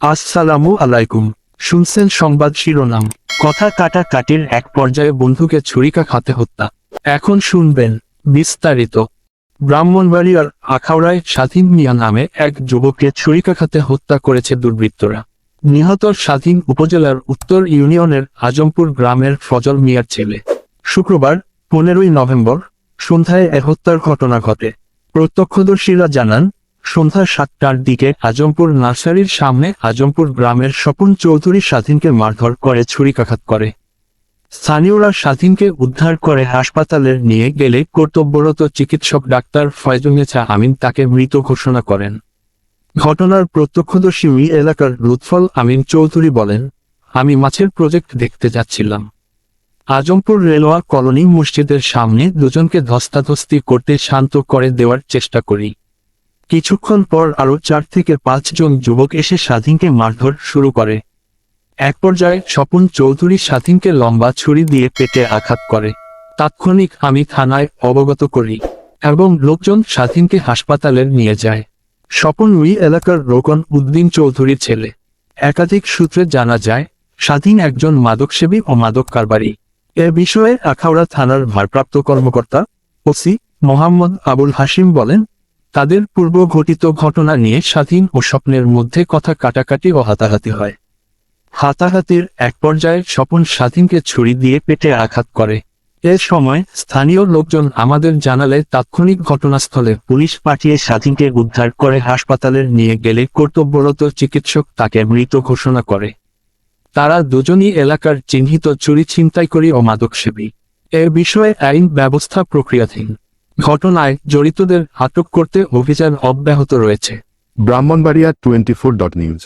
আসসালামু আলাইকুম। শুনছেন সংবাদ শিরোনাম। কথা কাটা কাটির এক পর্যায়ে বন্ধুকে ছুরিকা খাতে হত্যা। এখন শুনবেন বিস্তারিত। ব্রাহ্মণবাড়িয়ার আখাউড়ায় স্বাধীন মিয়া নামে এক যুবককে ছুরিকাঘাতে হত্যা করেছে দুর্বৃত্তরা। নিহত স্বাধীন উপজেলার উত্তর ইউনিয়নের আজমপুর গ্রামের ফজল মিয়ার ছেলে। শুক্রবার, পনেরোই নভেম্বর, সন্ধ্যায় এ হত্যার ঘটনা ঘটে। প্রত্যক্ষদর্শীরা জানান সন্ধ্যা সাতটার দিকে আজমপুর নার্সারির সামনে আজমপুর গ্রামের স্বপন চৌধুরী স্বাধীনকে মারধর করে ছুরিকাঘাত করে। স্থানীয়রা স্বাধীনকে উদ্ধার করে হাসপাতালে নিয়ে গেলে কর্তব্যরত চিকিৎসক ডাক্তার ফয়জুন্নেছা আমিন তাকে মৃত ঘোষণা করেন। ঘটনার প্রত্যক্ষদর্শী মি এলাকার লুৎফল আমিন চৌধুরী বলেন, আমি মাছের প্রজেক্ট দেখতে যাচ্ছিলাম। আজমপুর রেলওয়া কলোনি মসজিদের সামনে দুজনকে ধস্তাধস্তি করতে শান্ত করে দেওয়ার চেষ্টা করি। কিছুক্ষণ পর আরও চার থেকে পাঁচজন যুবক এসে স্বাধীনকে মারধর শুরু করে। এক পর্যায়ে স্বপন চৌধুরী স্বাধীনকে লম্বা ছুরি দিয়ে পেটে আঘাত করে। তাৎক্ষণিক আমি থানায় অবগত করি এবং লোকজন স্বাধীনকে হাসপাতালে নিয়ে যায়। স্বপন উই এলাকার রোকন উদ্দিন চৌধুরীর ছেলে। একাধিক সূত্রে জানা যায়, স্বাধীন একজন মাদকসেবী ও মাদক কারবারি। এ বিষয়ে আখাউড়া থানার ভারপ্রাপ্ত কর্মকর্তা ওসি মোহাম্মদ আবুল হাসিম বলেন তাদের পূর্ব ঘটিত ঘটনা নিয়ে স্বাধীন ও স্বপ্নের মধ্যে কথা কাটাকাটি ও হাতাহাতি হয়। হাতাহাতির এক পর্যায়ে স্বপন স্বাধীনকে ছুরি দিয়ে পেটে আঘাত করে। এ সময় স্থানীয় লোকজন আমাদের জানালে তাৎক্ষণিক ঘটনাস্থলে পুলিশ পাঠিয়ে স্বাধীনকে উদ্ধার করে হাসপাতালে নিয়ে গেলে কর্তব্যরত চিকিৎসক তাকে মৃত ঘোষণা করে। তারা দুজনই এলাকার চিহ্নিত চুরি ছিনতাইকরী ও মাদকসেবী। এ বিষয়ে আইন ব্যবস্থা প্রক্রিয়াধীন। ঘটনায় জড়িতদের আটক করতে অভিযান অব্যাহত রয়েছে। Brahmanbaria twenty four dot news.